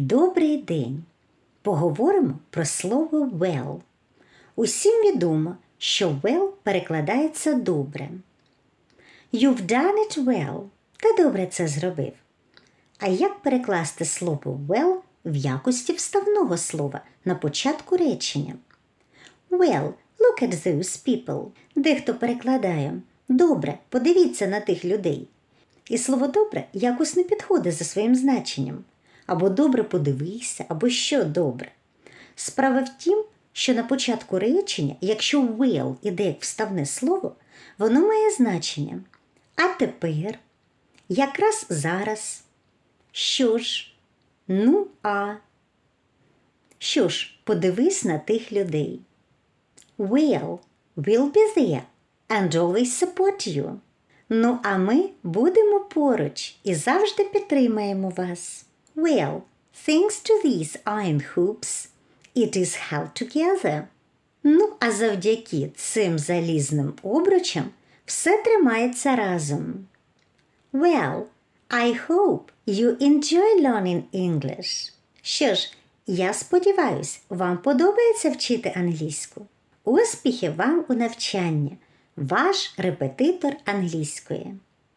Добрий день! Поговоримо про слово well. Усім відомо, що well перекладається добре. You've done it well. Ти добре це зробив. А як перекласти слово well в якості вставного слова на початку речення? Well, look at those people. Дехто перекладає Добре, подивіться на тих людей. І слово добре якось не підходить за своїм значенням. Або добре подивися, або що добре. Справа в тім, що на початку речення, якщо will іде як вставне слово, воно має значення. А тепер, якраз зараз. Що ж? Ну а. Що ж, подивись на тих людей. Well, we'll be there and always support you. Ну, а ми будемо поруч і завжди підтримаємо вас. Well, thanks to these iron hoops, it is held together. Ну, а завдяки цим залізним обручам все тримається разом. Well, I hope you enjoy learning English. Що ж, я сподіваюсь, вам подобається вчити англійську. Успіхів вам у навчанні! Ваш репетитор англійської.